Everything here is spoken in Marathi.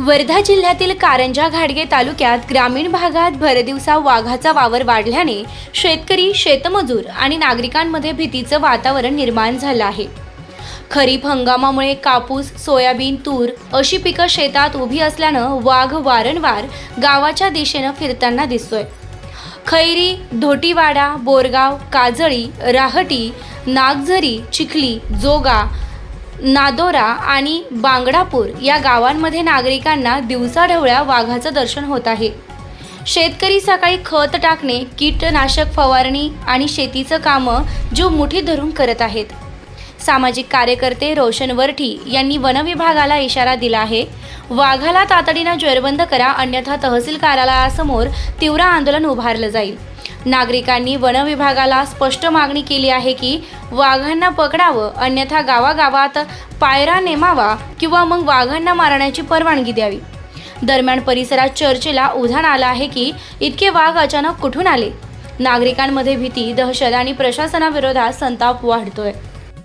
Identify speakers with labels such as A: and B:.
A: वर्धा जिल्ह्यातील कारंजा घाडगे तालुक्यात ग्रामीण भागात भरदिवसा वाघाचा वावर वाढल्याने शेतकरी शेतमजूर आणि नागरिकांमध्ये भीतीचं वातावरण निर्माण झालं आहे. खरीप हंगामामुळे कापूस सोयाबीन तूर अशी पिकं शेतात उभी असल्यानं वाघ वारंवार गावाच्या दिशेनं फिरताना दिसतोय. खैरी धोटीवाडा बोरगाव काजळी राहटी नागझरी चिखली जोगा नादोरा आणि बांगडापूर या गावांमध्ये नागरिकांना दिवसाढवळ्या वाघाचं दर्शन होत आहे. शेतकरी सकाळी खत टाकणे कीटनाशक फवारणी आणि शेतीचं कामं जीव मुठी धरून करत आहेत. सामाजिक कार्यकर्ते रोशन वरठी यांनी वनविभागाला इशारा दिला आहे वाघाला तातडीनं जेरबंद करा अन्यथा तहसील कार्यालयासमोर तीव्र आंदोलन उभारलं जाईल. नागरिकांनी वनविभागाला स्पष्ट मागणी केली आहे की वाघांना पकडावं अन्यथा गावागावात पायरा नेमावा किंवा मग वाघांना मारण्याची परवानगी द्यावी. दरम्यान परिसरात चर्चेला उधाण आलं आहे की इतके वाघ अचानक कुठून आले? नागरिकांमध्ये भीती दहशत आणि प्रशासनाविरोधात संताप वाढतोय.